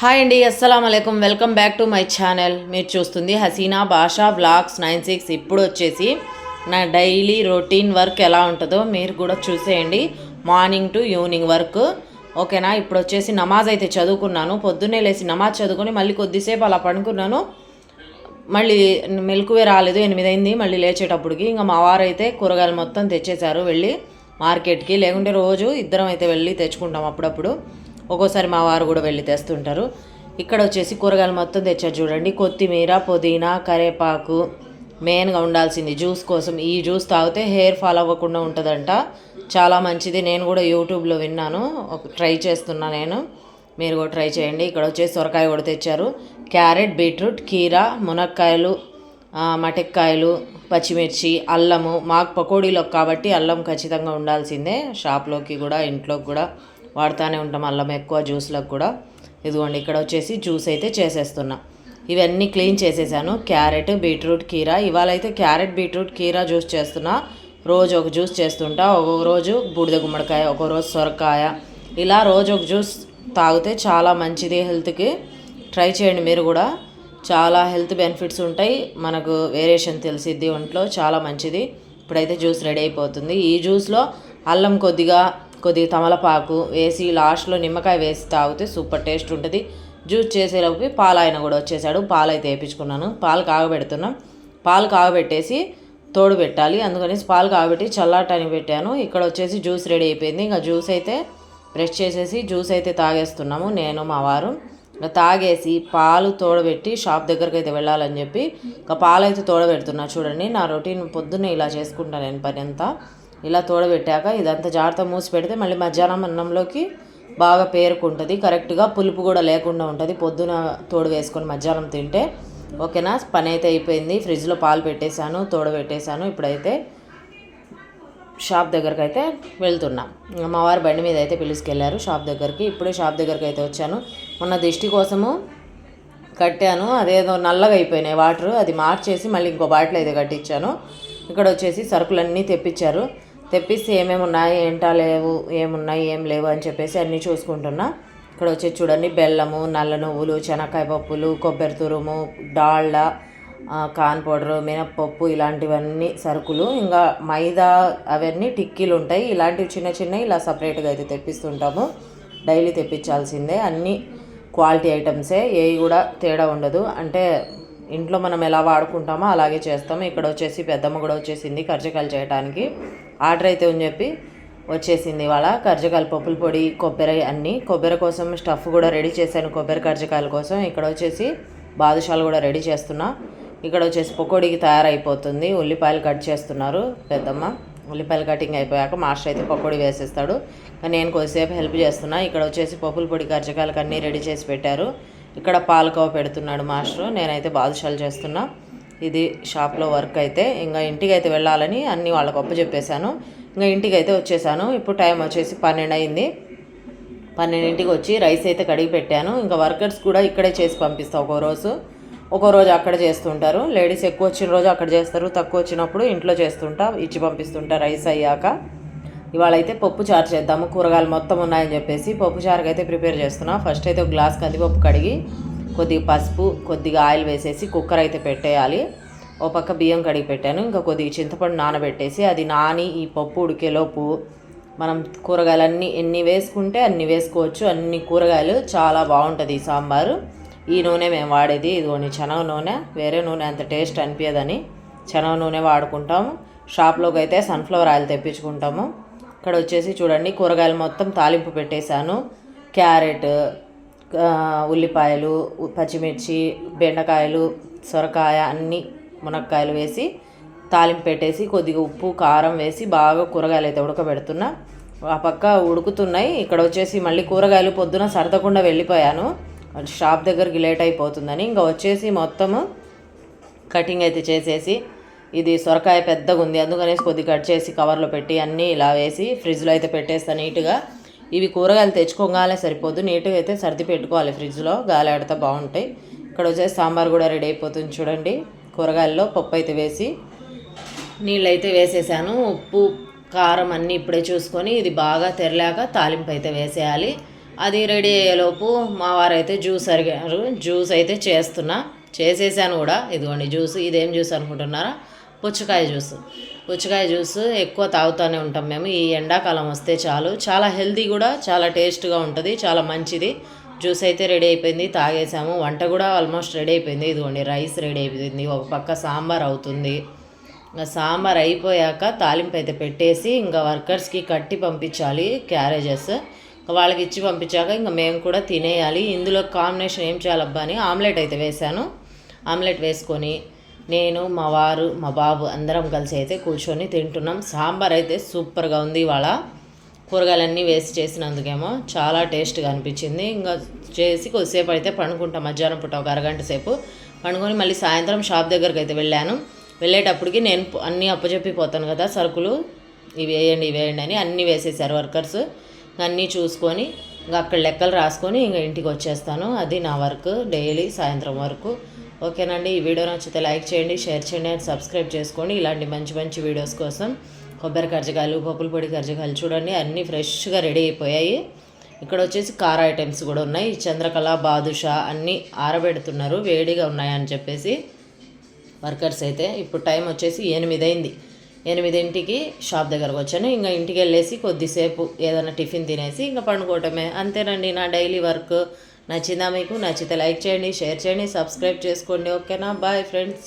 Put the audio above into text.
Hi అండి అస్సలం అయికం welcome back to my channel. మీరు చూస్తుంది హసీనా భాషా బ్లాగ్స్ నైన్ సిక్స్. ఇప్పుడు వచ్చేసి నా డైలీ రొటీన్ వర్క్ ఎలా ఉంటుందో మీరు కూడా చూసేయండి. Morning to evening work. ఓకేనా? ఇప్పుడు వచ్చేసి నమాజ్ అయితే చదువుకున్నాను. పొద్దున్నే లేచి నమాజ్ చదువుకొని మళ్ళీ కొద్దిసేపు అలా పడుకున్నాను. మళ్ళీ మెలకువే రాలేదు. ఎనిమిది అయింది మళ్ళీ లేచేటప్పటికి ఇంకా మా వారు అయితే కూరగాయలు మొత్తం తెచ్చేశారు. వెళ్ళి మార్కెట్కి లేకుంటే రోజు ఇద్దరం అయితే వెళ్ళి తెచ్చుకుంటాం అప్పుడప్పుడు. ఒక్కోసారి మా వారు కూడా వెళ్ళి తెస్తుంటారు. ఇక్కడ వచ్చేసి కూరగాయలు మొత్తం తెచ్చారు చూడండి. కొత్తిమీర పుదీనా కరేపాకు మెయిన్గా ఉండాల్సింది జ్యూస్ కోసం. ఈ జ్యూస్ తాగితే హెయిర్ ఫాల్ అవ్వకుండా ఉంటుందంట. చాలా మంచిది. నేను కూడా యూట్యూబ్లో విన్నాను. ఒక ట్రై చేస్తున్నా నేను. మీరు కూడా ట్రై చేయండి. ఇక్కడ వచ్చేసి సొరకాయ కూడా తెచ్చారు. క్యారెట్ బీట్రూట్ కీరా మునక్కాయలు ఆ, మటక్కాయలు పచ్చిమిర్చి అల్లము. మాకు పకోడీలోకి కాబట్టి అల్లం ఖచ్చితంగా ఉండాల్సిందే. షాప్లోకి కూడా ఇంట్లోకి కూడా. వాడుతూనే ఉంటాం. అల్లం ఎక్కువ జ్యూస్లకు కూడా. ఇదిగోండి ఇక్కడ వచ్చేసి జ్యూస్ అయితే చేసేస్తున్నా. ఇవన్నీ క్లీన్ చేసేసాను. క్యారెట్ బీట్రూట్ కీరా. ఇవాళ అయితే క్యారెట్ బీట్రూట్ కీరా జ్యూస్ చేస్తున్నా. రోజు ఒక జ్యూస్ చేస్తుంటా. ఒక్కొక్క రోజు బూడిద గుమ్మడికాయ ఒక్కొక్క రోజు సొరకాయ. ఇలా రోజు ఒక జ్యూస్ తాగితే చాలా మంచిది హెల్త్కి. ట్రై చేయండి మీరు కూడా. చాలా హెల్త్ బెనిఫిట్స్ ఉంటాయి. మనకు వేరియేషన్ తెలిసిద్ది ఒంట్లో. చాలా మంచిది. ఇప్పుడైతే జ్యూస్ రెడీ అయిపోతుంది. ఈ జ్యూస్లో అల్లం కొద్దిగా కొద్దిగా తమలపాకు వేసి లాస్ట్లో నిమ్మకాయ వేసి తాగితే సూపర్ టేస్ట్ ఉంటుంది. జ్యూస్ చేసేలోపు పాలు ఆయన కూడా వచ్చేసాడు. పాలు అయితే వేయించుకున్నాను. పాలు కాగబెడుతున్నాం. పాలు కాగబెట్టేసి తోడు పెట్టాలి. అందుకని పాలు కాగబెట్టి చల్లాటానికి పెట్టాను. ఇక్కడ వచ్చేసి జ్యూస్ రెడీ అయిపోయింది. ఇంకా జ్యూస్ అయితే బ్రష్ చేసేసి జ్యూస్ అయితే తాగేస్తున్నాము నేను మా వారు. ఇంకా తాగేసి పాలు తోడబెట్టి షాప్ దగ్గరికి అయితే వెళ్ళాలని చెప్పి. ఇంకా పాలు అయితే తోడబెడుతున్నా. చూడండి నా రొటీన్ పొద్దున్నే ఇలా చేసుకుంటాను నేను పని అంతా. ఇలా తోడబెట్టాక ఇదంతా జాగ్రత్త మూసి పెడితే మళ్ళీ మధ్యాహ్నం అన్నంలోకి బాగా పేరుకుంటుంది. కరెక్ట్గా పులుపు కూడా లేకుండా ఉంటుంది. పొద్దున తోడు వేసుకొని మధ్యాహ్నం తింటే ఓకేనా? పని అయితే అయిపోయింది. ఫ్రిడ్జ్లో పాలు పెట్టేశాను తోడబెట్టేశాను. ఇప్పుడైతే షాప్ దగ్గరికి అయితే వెళ్తున్నాం. ఇంకా బండి మీద అయితే పిలుచుకెళ్ళారు షాప్ దగ్గరికి. ఇప్పుడే షాప్ దగ్గరికి అయితే వచ్చాను. మొన్న దిష్టి కోసము కట్టాను. అదేదో నల్లగా అయిపోయినాయి వాటర్. అది మార్చేసి మళ్ళీ ఇంకో బాటిల్ అయితే కట్టించాను. ఇక్కడ వచ్చేసి సరుకులన్నీ తెప్పించారు. తెప్పిస్తే ఏమేమి ఉన్నాయి ఏంటా లేవు ఏమున్నాయి ఏం లేవు అని చెప్పేసి అన్నీ చూసుకుంటున్నా. ఇక్కడ వచ్చి చూడండి బెల్లము నల్ల నువ్వులు శనక్కాయ పప్పులు కొబ్బరి తురుము డాల్డా కాన్ కార్న్ పౌడర్ మినప్పప్పు ఇలాంటివన్నీ సరుకులు. ఇంకా మైదా అవన్నీ టిక్కీలు ఉంటాయి. ఇలాంటివి చిన్న చిన్నవి ఇలా సపరేట్గా అయితే తెప్పిస్తుంటాము. డైలీ తెప్పించాల్సిందే. అన్నీ క్వాలిటీ ఐటమ్సే. ఏవి కూడా తేడా ఉండదు. అంటే ఇంట్లో మనం ఎలా వాడుకుంటామో అలాగే చేస్తాము. ఇక్కడ వచ్చేసి పెద్దమ్మ కూడా వచ్చేసింది కర్జకాయలు చేయడానికి ఆర్డర్ అయితే అని చెప్పి వచ్చేసింది ఇవాళ. కర్జకాయలు పప్పుల పొడి కొబ్బరి అన్నీ. కొబ్బరి కోసం స్టఫ్ కూడా రెడీ చేశాను. కొబ్బరి కర్జకాయల కోసం. ఇక్కడ వచ్చేసి బాదుషాలు కూడా రెడీ చేస్తున్నా. ఇక్కడ వచ్చేసి పకోడీకి తయారైపోతుంది. ఉల్లిపాయలు కట్ చేస్తున్నారు పెద్దమ్మ. ఉల్లిపాయలు కటింగ్ అయిపోయాక మాస్టర్ అయితే పకోడీ వేసేస్తాడు. కానీ నేను కొద్దిసేపు హెల్ప్ చేస్తున్నా. ఇక్కడ వచ్చేసి పప్పుల పొడి కర్జకాయలకు అన్నీ రెడీ చేసి పెట్టారు. ఇక్కడ పాలకోవ పెడుతున్నాడు మాస్టర్. నేనైతే బాదుషాలు చేస్తున్నా. ఇది షాప్లో వర్క్ అయితే. ఇంకా ఇంటికి అయితే వెళ్ళాలని అన్నీ వాళ్ళకి అప్పు చెప్పేశాను. ఇంకా ఇంటికి అయితే వచ్చేసాను ఇప్పుడు టైం వచ్చేసి పన్నెండు అయింది. పన్నెండింటికి వచ్చి రైస్ అయితే కడిగి పెట్టాను. ఇంకా వర్కర్స్ కూడా ఇక్కడే చేసి పంపిస్తాను ఒక్కో రోజు. ఒక్కో రోజు అక్కడ చేస్తుంటారు. లేడీస్ ఎక్కువ వచ్చిన రోజు అక్కడ చేస్తారు. తక్కువ వచ్చినప్పుడు ఇంట్లో చేస్తుంటా. ఇచ్చి పంపిస్తుంటా రైస్ అయ్యాక. ఇవాళ అయితే పప్పు చారు చేద్దాము. కూరగాయలు మొత్తం ఉన్నాయని చెప్పేసి పప్పు చారుకి అయితే ప్రిపేర్ చేస్తున్నా. ఫస్ట్ అయితే ఒక గ్లాస్ కందిపప్పు కడిగి కొద్దిగా పసుపు కొద్దిగా ఆయిల్ వేసేసి కుక్కర్ అయితే పెట్టేయాలి. ఓ పక్క బియ్యం కడిగి పెట్టాను. ఇంకా కొద్దిగా చింతపండు నానబెట్టేసి అది నాని ఈ పప్పు ఉడికేలోపు మనం కూరగాయలన్నీ ఎన్ని వేసుకుంటే అన్ని వేసుకోవచ్చు. అన్ని కూరగాయలు చాలా బాగుంటుంది ఈ సాంబారు. ఈ నూనె మేము వాడేది ఇదిగోని శనగ నూనె. వేరే నూనె అంత టేస్ట్ అనిపించదని శనగ నూనె వాడుకుంటాము. షాప్లోకి అయితే సన్ఫ్లవర్ ఆయిల్ తెప్పించుకుంటాము. ఇక్కడ వచ్చేసి చూడండి కూరగాయలు మొత్తం తాలింపు పెట్టేశాను. క్యారెట్ ఉల్లిపాయలు పచ్చిమిర్చి బెండకాయలు సొరకాయ అన్నీ మునక్కాయలు వేసి తాలింపు పెట్టేసి కొద్దిగా ఉప్పు కారం వేసి బాగా కూరగాయలు అయితే ఉడకబెడుతున్నా. ఆ పక్క ఉడుకుతున్నాయి. ఇక్కడ వచ్చేసి మళ్ళీ కూరగాయలు పొద్దున సరదకుండా వెళ్ళిపోయాను. షాప్ దగ్గరికి లేట్ అయిపోతుందని. ఇంకా వచ్చేసి మొత్తము కటింగ్ అయితే చేసేసి ఇది సొరకాయ పెద్దగా ఉంది అందుకనేసి కొద్ది కట్ చేసి కవర్లో పెట్టి అన్నీ ఇలా వేసి ఫ్రిడ్జ్లో అయితే పెట్టేస్తాను నీట్గా. ఇవి కూరగాయలు తెచ్చుకోగానే సరిపోదు. నీట్గా అయితే సర్ది పెట్టుకోవాలి ఫ్రిడ్జ్లో. గాలి ఆడితే బాగుంటాయి. ఇక్కడ వచ్చేసి సాంబార్ కూడా రెడీ అయిపోతుంది చూడండి. కూరగాయల్లో పప్పు అయితే వేసి నీళ్ళు అయితే వేసేసాను. ఉప్పు కారం అన్నీ ఇప్పుడే చూసుకొని ఇది బాగా తెరలాక తాలింపు అయితే వేసేయాలి. అది రెడీ అయ్యేలోపు మా వారైతే జ్యూస్ అడిగారు. జ్యూస్ అయితే చేస్తున్నా. చేసేసాను కూడా. ఇదిగోండి జ్యూస్. ఇదేం జ్యూస్ అనుకుంటున్నారా? పుచ్చకాయ జ్యూస్. పుచ్చకాయ జ్యూస్ ఎక్కువ తాగుతూనే ఉంటాం మేము. ఈ ఎండాకాలం వస్తే చాలు. చాలా హెల్దీ కూడా చాలా టేస్ట్గా ఉంటుంది చాలా మంచిది. జ్యూస్ అయితే రెడీ అయిపోయింది తాగేసాము. వంట కూడా ఆల్మోస్ట్ రెడీ అయిపోయింది. ఇదిగోండి రైస్ రెడీ అయిపోయింది. ఒక పక్క సాంబార్ అవుతుంది. ఇంకా సాంబార్ అయిపోయాక తాలింపు అయితే పెట్టేసి ఇంకా వర్కర్స్కి కట్టి పంపించాలి క్యారేజెస్. వాళ్ళకి ఇచ్చి పంపించాక ఇంకా మేము కూడా తినేయాలి. ఇందులో కాంబినేషన్ ఏం చేయాలబ్బా అని ఆమ్లెట్ అయితే వేశాను. ఆమ్లెట్ వేసుకొని నేను మా వారు మా బాబు అందరం కలిసి అయితే కూర్చొని తింటున్నాం. సాంబార్ అయితే సూపర్గా ఉంది ఇవాళ. కూరగాయలన్నీ వేసి చేసినందుకేమో చాలా టేస్ట్గా అనిపించింది. ఇంకా చేసి కొద్దిసేపు అయితే పండుకుంటాం. మధ్యాహ్నం పూట ఒక అరగంట సేపు పండుకొని మళ్ళీ సాయంత్రం షాప్ దగ్గరికి అయితే వెళ్ళాను. వెళ్ళేటప్పటికి నేను అన్నీ అప్పచెప్పిపోతాను కదా సరుకులు. ఇవి వేయండి ఇవి వేయండి అని అన్నీ వేసేసారు వర్కర్స్. అన్నీ చూసుకొని ఇంకా అక్కడ లెక్కలు రాసుకొని ఇంకా ఇంటికి వచ్చేస్తాను. అది నా వర్క్ డైలీ సాయంత్రం వరకు. ఓకేనండి. ఈ వీడియో నచ్చితే లైక్ చేయండి షేర్ చేయండి అండ్ సబ్స్క్రైబ్ చేసుకోండి. ఇలాంటి మంచి మంచి వీడియోస్ కోసం కొబ్బరి కర్జకాయలు పప్పుల పొడి కర్జకాయలు చూడండి. అన్నీ ఫ్రెష్గా రెడీ అయిపోయాయి. ఇక్కడ వచ్చేసి కార ఐటమ్స్ కూడా ఉన్నాయి. చంద్రకళ బాదుషా అన్నీ ఆరబెడుతున్నారు. వేడిగా ఉన్నాయని చెప్పేసి వర్కర్స్ అయితే ఇప్పుడు టైం వచ్చేసి ఎనిమిది అయింది ఎనిమిదింటికి షాప్ దగ్గరకు వచ్చాను. ఇంకా ఇంటికి వెళ్ళేసి కొద్దిసేపు ఏదైనా టిఫిన్ తినేసి ఇంకా పండుకోవటమే. అంతేనండి నా డైలీ వర్క్. నచ్చిందా మీకు? నచ్చితే లైక్ చేయండి షేర్ చేయండి సబ్స్క్రైబ్ చేసుకోండి. ఓకేనా? Bye friends.